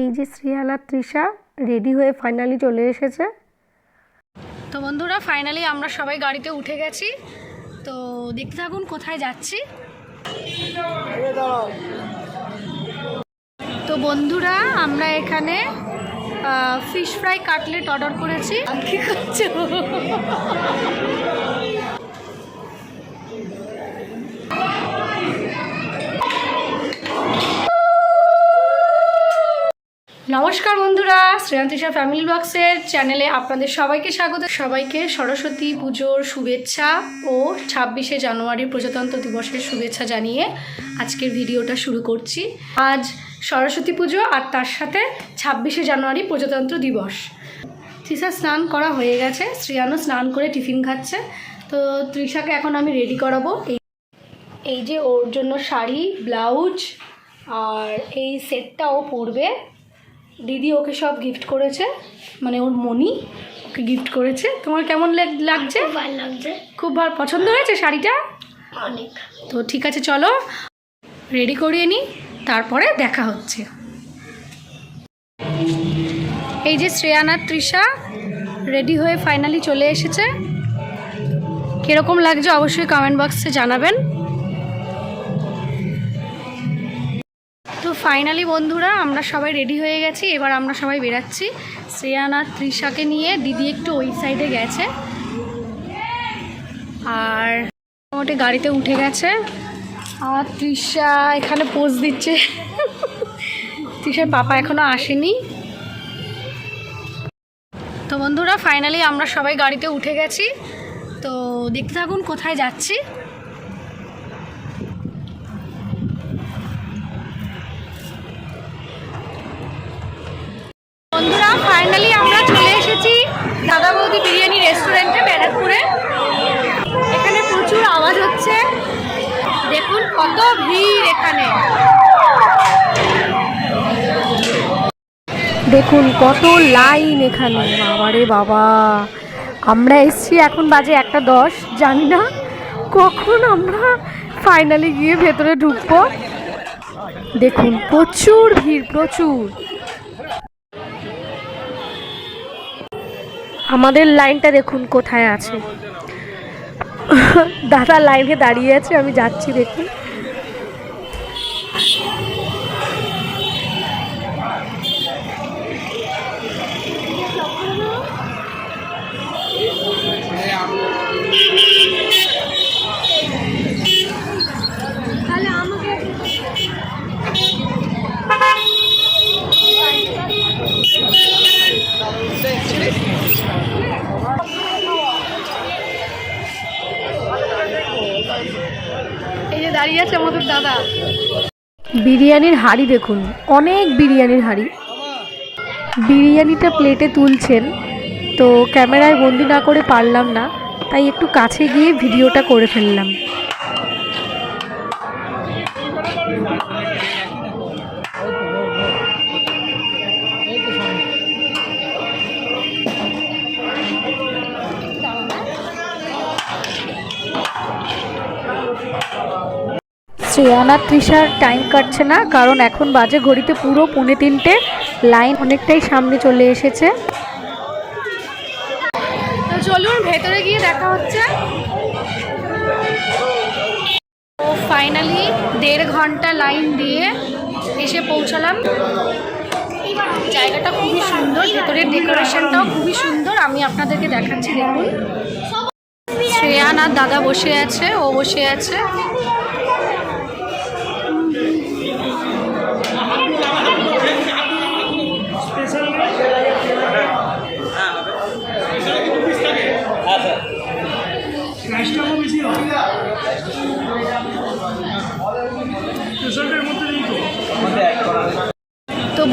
এই যে শ্রিয়ালা তৃষা রেডি হয়ে ফাইনালি চলে এসেছে। তো বন্ধুরা ফাইনালি আমরা সবাই গাড়িতে উঠে গেছি। তো দেখতে থাকুন কোথায় যাচ্ছি। তো বন্ধুরা, আমরা এখানে ফিশ ফ্রাই কাটলেট অর্ডার করেছি। কি করছ? নমস্কার বন্ধুরা শ্রেয়ান্তিশা ফ্যামিলি ব্লগসের চ্যানেলে আপনাদের সবাইকে স্বাগত। সবাইকে সরস্বতী পুজোর শুভেচ্ছা ও ছাব্বিশে জানুয়ারি প্রজাতন্ত্র দিবসের শুভেচ্ছা জানিয়ে আজকের ভিডিওটা শুরু করছি। আজ সরস্বতী পুজো আর তার সাথে ছাব্বিশে জানুয়ারি প্রজাতন্ত্র দিবস। তৃষা স্নান করা হয়ে গেছে, শ্রেয়ানও স্নান করে টিফিন খাচ্ছে। তো তৃষাকে এখন আমি রেডি করাবো। এই এই যে ওর জন্য শাড়ি, ব্লাউজ আর এই সেটটা ও পরবে। দিদি ওকে সব গিফট করেছে মানে ওর মনি ওকে গিফট করেছে। তোমার কেমন লাগছে? লাগছে। খুব ভালো। পছন্দ হয়েছে শাড়িটা? অনেক। তো ঠিক আছে চলো। রেডি করিয়ে নিই তারপরে দেখা হচ্ছে। এই যে শ্রেয়ানার তৃষা রেডি হয়ে ফাইনালি চলে এসেছে। কীরকম লাগছে অবশ্যই কমেন্ট বক্সে জানাবেন। ফাইনালি বন্ধুরা, আমরা সবাই রেডি হয়ে গেছি। এবার আমরা সবাই বেরাচ্ছি। শ্রেয়ান আর তৃষাকে নিয়ে দিদি একটু ওই সাইডে গেছে। আর মোটামুটি গাড়িতে উঠে গেছে। আর তৃষা এখানে পোজ দিচ্ছে। তৃষার পাপা এখনও আসেনি। তো বন্ধুরা, ফাইনালি আমরা সবাই গাড়িতে উঠে গেছি। তো দেখতে থাকুন কোথায় যাচ্ছি। ভিড় এখানে। দেখুন কত লাইন এখানে। বাবারে বাবা। আমরা এসছি এখন বাজে একটা দশ। জানি না কখন আমরা ফাইনালি গিয়ে ভেতরে ঢুকবো। দেখুন প্রচুর ভিড়, প্রচুর। আমাদের লাইনটা দেখুন কোথায় আছে। দাদা লাইনে দাঁড়িয়ে আছে, আমি যাচ্ছি দেখুন। বিরিয়ানির হাড়ি দেখুন, অনেক বিরিয়ানির হাড়ি। বিরিয়ানিটা প্লেটে তুলছেন, তো ক্যামেরায় বন্দি না করে পারলাম না, তাই একটু কাছে গিয়ে ভিডিওটা করে ফেললাম। শ্রেয়ানা তৃষার টাইম কাটছে না, কারণ এখন বাজে ঘড়িতে পুরো পুনে তিনটে। লাইন অনেকটাই সামনে চলে এসেছে। চলুন, ভেতরে গিয়ে দেখা হচ্ছে। তো ফাইনালি দেড় ঘণ্টা লাইন দিয়ে এসে পৌঁছালাম। জায়গাটা খুবই সুন্দর, ভেতরের ডেকোরেশনটাও খুবই সুন্দর। আমি আপনাদেরকে দেখাচ্ছি, দেখুন। শ্রেয়ান আর দাদা বসে আছে, ও বসে আছে।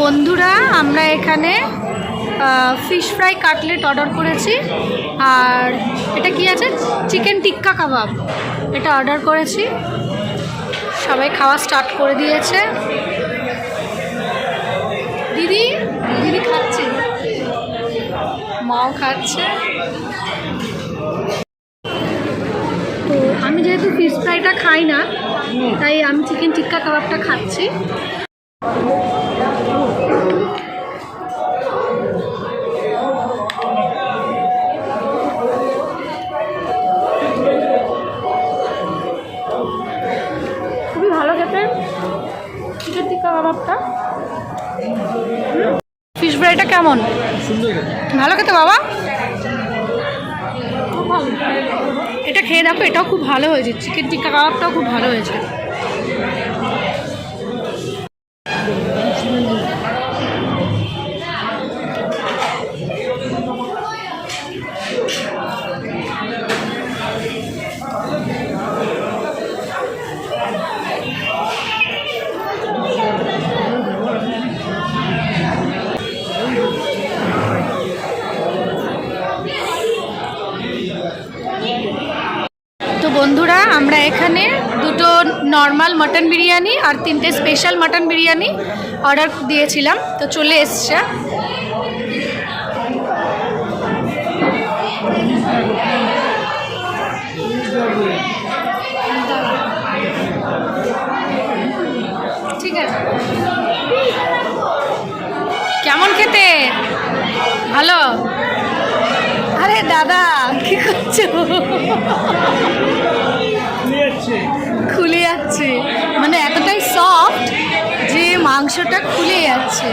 বন্ধুরা আমরা এখানে ফিশ ফ্রাই কাটলেট অর্ডার করেছি। আর এটা কি আছে? চিকেন টিক্কা কাবাব এটা অর্ডার করেছি। সবাই খাওয়া স্টার্ট করে দিয়েছে। দিদি দিদি খাচ্ছে। মাও খাচ্ছে। তো আমি যেহেতু ফিশ ফ্রাইটা খাই না তাই আমি চিকেন টিক্কা কাবাবটা খাচ্ছি। খুবই ভালো খেতে? চিকেন দিকটা কাবাবটা ফিশ ফ্রাইটা কেমন? ভালো খেতে বাবা? এটা খেয়ে দেখো, এটাও খুব ভালো হয়েছে। চিকেন টিক্কা কাবাবটাও খুব ভালো হয়েছে। এখানে দুটো নর্মাল মাটন বিরিয়ানি আর তিনটে স্পেশাল মাটন বিরিয়ানি অর্ডার দিয়েছিলাম। তো চলে এসছে। ঠিক আছে। কেমন খেতে? ভালো? আরে দাদা, কি করছ? মাংসটা খুলে যাচ্ছে।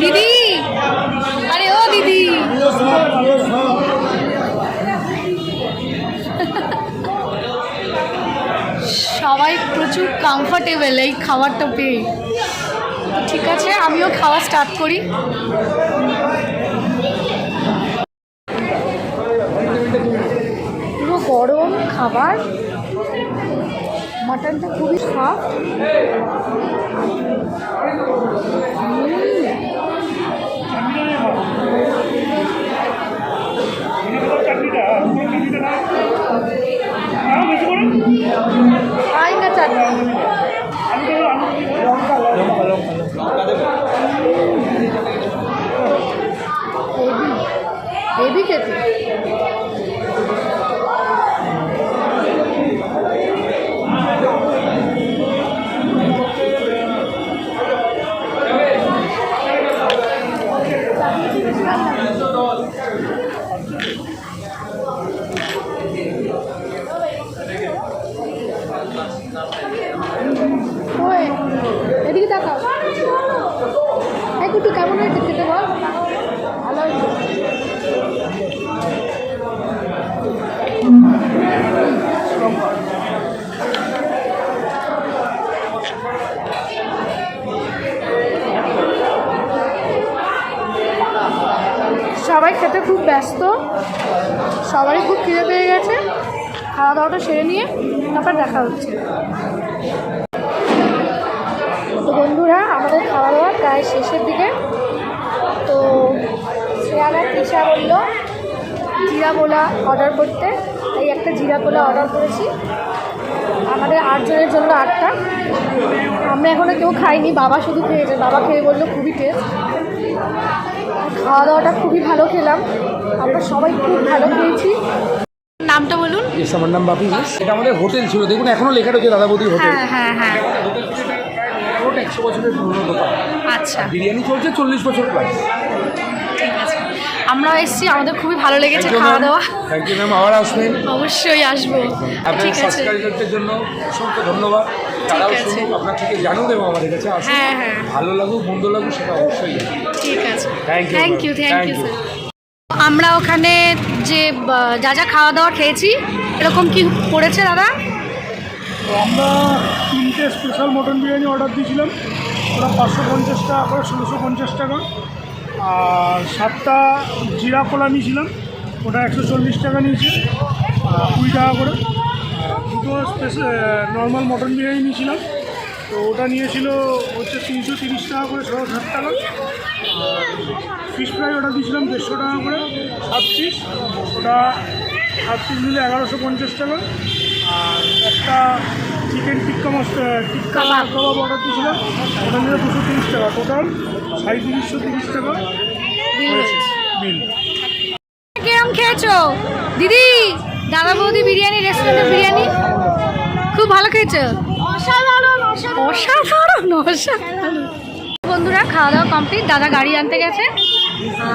দিদি! আরে ও দিদি! সবাই প্রচুর কমফর্টেবল এই খাবারটা পেয়ে। ঠিক আছে, আমিও খাওয়া স্টার্ট করি। পুরো গরম খাবার। মাটনটা খুবই সফট। হেভি খেতে। সবাই খেতে খুব ব্যস্ত। সবারই খুব খিদে পেয়ে গেছে। খাওয়া দাওয়াটা সেরে নিয়ে তারপর দেখা হচ্ছে। তো বন্ধুরা, আমাদের খাওয়া দাওয়া প্রায় শেষের দিকে। তো শ্রেয়ানা তৃষা বলল, জিরা পোলা অর্ডার করতে। তাই একটা জিরা পোলা অর্ডার করেছি। আমাদের আটজনের জন্য আটটা। আমরা এখনও কেউ খাইনি বাবা শুধু খেয়েছে। বাবা খেয়ে বলল খুবই টেস্ট খাওয়া দাওয়াটা খুবই ভালো খেলাম। আমরা সবাই খুব ভালো খেয়েছি। নামটা বলুন। আমার নাম বাপি এটা আমাদের হোটেল ছিল। দেখুন এখনও লেখা রয়েছে দাদা বৌদির হোটেল। হ্যাঁ হ্যাঁ হ্যাঁ। একশো বছরের পুরনো দোকান। আচ্ছা। বিরিয়ানি চলছে চল্লিশ বছর আমরা এসেছি আমাদের খুবই ভালো লেগেছে খাওয়া দাওয়া। থ্যাংক ইউ ম্যাম আবার আসবেন। অবশ্যই আসব। ঠিক আছে। জন্য অসংখ্য ধন্যবাদ। তারাও আছে। শুনুক আপনার থেকে জানুক এবং আমাদের কাছে আসুন হ্যাঁ, হ্যাঁ। ভালো লাগুক মন্দ লাগুক সেটা অবশ্যই। ঠিক আছে। Thank you, thank you thank you sir আমরা ওখানে যে যা যা খাওয়া দাওয়া খেয়েছি এরকম কি পড়েছে দাদা? আমরা তিনটে স্পেশাল মটন বিরিয়ানি অর্ডার দিয়েছিলাম। ওটা পাঁচশো পঞ্চাশ টাকা করে ষোলোশো পঞ্চাশ টাকা। আর সাতটা জিরা কোলা নিয়েছিলাম। ওটা একশো চল্লিশ টাকা নিয়েছে কুড়ি টাকা করে। দুটো স্পেশাল নর্মাল মটন বিরিয়ানি নিয়েছিলাম। তো ওটা নিয়েছিল হচ্ছে তিনশো তিরিশ টাকা করে ছশো ষাট টাকা। আর ফিশ ফ্রাই ওটা দিয়েছিলাম দেড়শো টাকা করে সাত পিস ওটা সাত পিস নিলে এগারোশো পঞ্চাশ টাকা। আর একটা chicken tikka masala tikka kebab. Order দিয়েছিলাম ওটা নিলে দুশো তিরিশ টাকা। টোটাল সাঁত্রিশশো তিরিশ টাকা বিল। কিরম খেয়েছো? দিদি! দাদা বৌদি বিরিয়ানি রেস্টুরেন্টের বিরিয়ানি? খুব ভালো খেয়েছো? অসাধারণ অসাধারণ। অসাধারণ বন্ধুরা খাওয়া দাওয়া কমপ্লিট দাদা গাড়ি আনতে গেছে।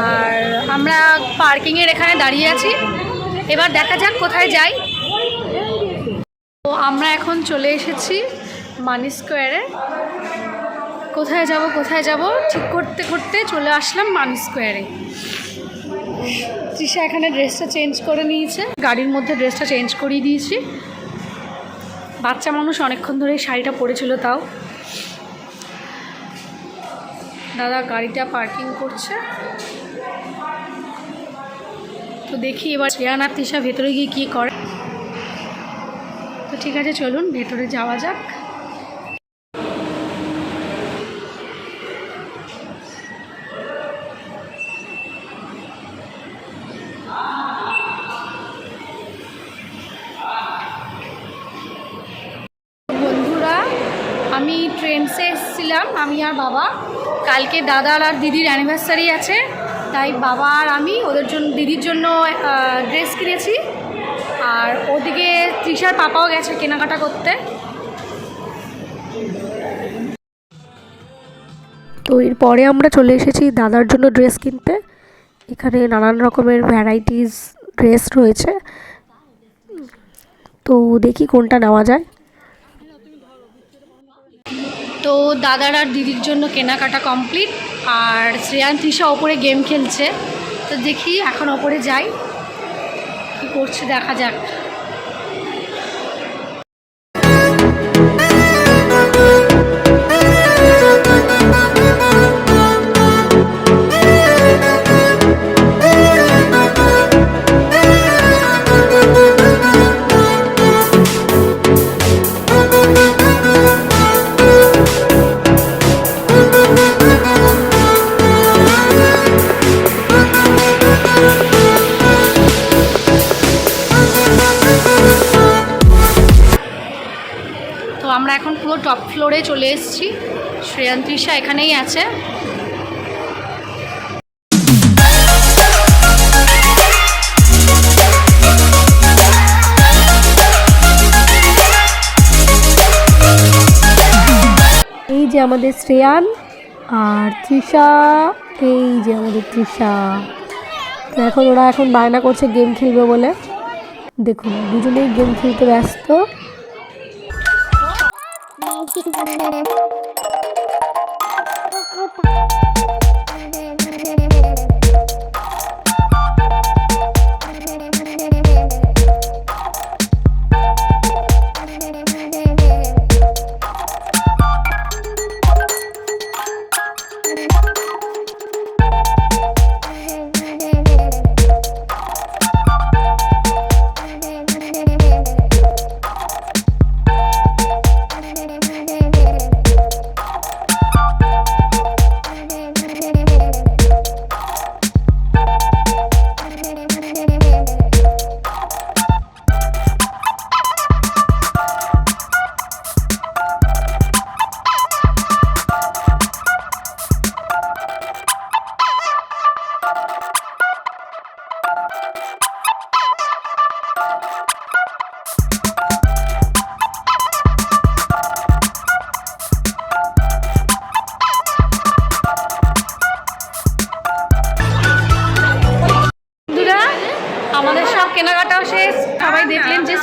আর আমরা পার্কিংয়ের এখানে দাঁড়িয়ে আছি। এবার দেখা যাক কোথায় যাই। তো আমরা এখন চলে এসেছি মানি স্কোয়ারে। কোথায় যাব কোথায় যাব? ঠিক করতে করতে চলে আসলাম মানি স্কোয়ারে। তৃষা এখানে ড্রেসটা চেঞ্জ করে নিয়েছে। গাড়ির মধ্যে ড্রেসটা চেঞ্জ করিয়ে দিয়েছি। বাচ্চা মানুষ অনেকক্ষণ ধরে শাড়িটা পরেছিল তাও। দাদা গাড়িটা পার্কিং করছে। তো দেখি এবার শ্রেয়ান আর তৃষা ভেতরে গিয়ে কী করে। তো ঠিক আছে, চলুন ভেতরে যাওয়া যাক। ট্রেনসে এসেছিলাম, আমি আর বাবা। কালকে দাদার আর দিদির অ্যানিভার্সারি আছে, তাই বাবা আর আমি ওদের জন্য, দিদির জন্য ড্রেস কিনেছি। আর ওদিকে তৃষার পাপাও গেছে কেনাকাটা করতে। তো এরপরে আমরা চলে এসেছি দাদার জন্য ড্রেস কিনতে। এখানে নানান রকমের ভ্যারাইটিস ড্রেস রয়েছে। তো দেখি কোনটা নেওয়া যায়। তো দাদার আর দিদির জন্য কেনাকাটা কমপ্লিট আর শ্রেয়ান, তৃষা ওপরে গেম খেলছে। তো দেখি এখন ওপরে যাই। কী করছে দেখা যাক। এসেছি। শ্রেয়ান, তৃষা এখানেই আছে। এই যে আমাদের শ্রেয়ান আর তৃষা, এই যে আমাদের তৃষা। তো এখন ওরা এখন বায়না করছে গেম খেলবে বলে। দেখুন, দুজনেই গেম খেলতে ব্যস্ত। Thank you.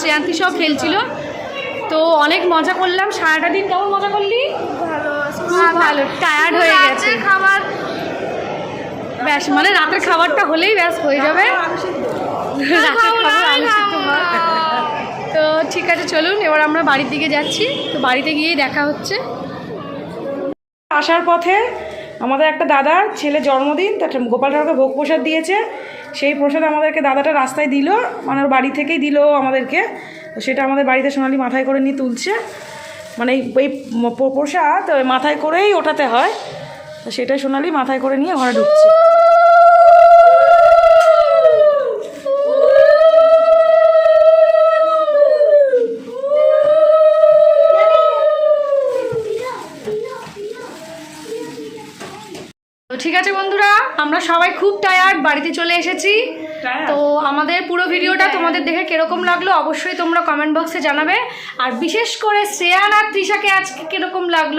শ্রেয়ান্তি সব খেলছিল। তো অনেক মজা করলাম। সারাটা দিন কেমন মজা করলি? ভালো। টায়ার্ড হয়ে গেছে। খাবার ব্যাস মানে রাতের খাবারটা হলেই ব্যাস হয়ে যাবে। তো ঠিক আছে চলুন এবার আমরা বাড়ির দিকে যাচ্ছি। তো বাড়িতে গিয়েই দেখা হচ্ছে। আসার পথে আমাদের একটা দাদার ছেলে জন্মদিন তার গোপাল ঠাকুরকে ভোগ প্রসাদ দিয়েছে। সেই প্রসাদ আমাদেরকে দাদাটা রাস্তায় দিল মানে ওর বাড়ি থেকেই দিল আমাদেরকে। তো সেটা আমাদের বাড়িতে সোনালি মাথায় করে নিয়ে তুলছে। মানে এই প্রসাদ মাথায় করেই ওঠাতে হয়। তো সেটাই সোনালি মাথায় করে নিয়ে ঘরে ঢুকছে। ঠিক আছে বন্ধুরা আমরা সবাই খুব টায়ার্ড বাড়িতে চলে এসেছি। তো আমাদের পুরো ভিডিওটা তোমাদের দেখে কীরকম লাগল অবশ্যই তোমরা কমেন্ট বক্সে জানাবে। আর বিশেষ করে শ্রেয়ান আর তৃষাকে আজকে কীরকম লাগল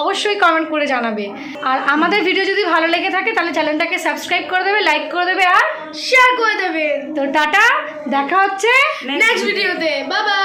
অবশ্যই কমেন্ট করে জানাবে। আর আমাদের ভিডিও যদি ভালো লেগে থাকে তাহলে চ্যানেলটাকে সাবস্ক্রাইব করে দেবে লাইক করে দেবে আর শেয়ার করে দেবে। তো টাটা দেখা হচ্ছে নেক্সট ভিডিওতে বাবা